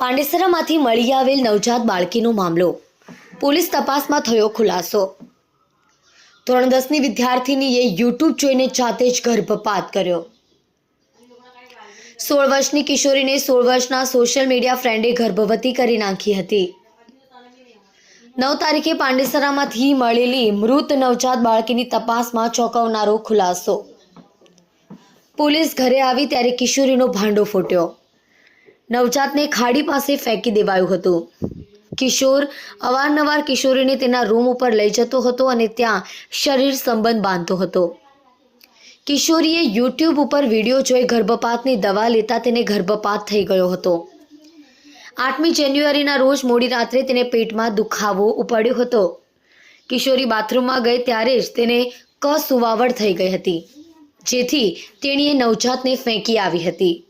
પાંડેસરામાંથી મળી આવેલ નવજાત બાળકીનો મામલો. પોલીસ તપાસમાં થયો ખુલાસો. ધોરણ દસની વિદ્યાર્થીનીએ યુટ્યુબ જોઈને જાતે જ ગર્ભપાત કર્યો. સોળ વર્ષની કિશોરીને સોળ વર્ષના સોશિયલ મીડિયા ફ્રેન્ડે ગર્ભવતી કરી નાખી હતી. નવ તારીખે પાંડેસરામાંથી મળેલી મૃત નવજાત બાળકીની તપાસમાં ચોંકાવનારો ખુલાસો. પોલીસ ઘરે આવી ત્યારે કિશોરીનો ભાંડો ફૂટ્યો. નવજાતને ખાડી પાસે ફેંકી દેવાયું હતું. કિશોર અવારનવાર કિશોરીને તેના રૂમ ઉપર લઈ જતો હતો અને ત્યાં શરીર સંબંધ બાંધતો હતો. કિશોરીએ યુટ્યુબ ઉપર વીડિયો જોઈ ગર્ભપાતની દવા લેતા તેને ગર્ભપાત થઈ ગયો હતો. આઠમી જાન્યુઆરીના રોજ મોડી રાત્રે તેને પેટમાં દુખાવો ઉપાડ્યો હતો. કિશોરી બાથરૂમમાં ગઈ ત્યારે જ તેને કસુવાવડ થઈ ગઈ હતી. જેથી તેણીએ નવજાતને ફેંકી આવી હતી.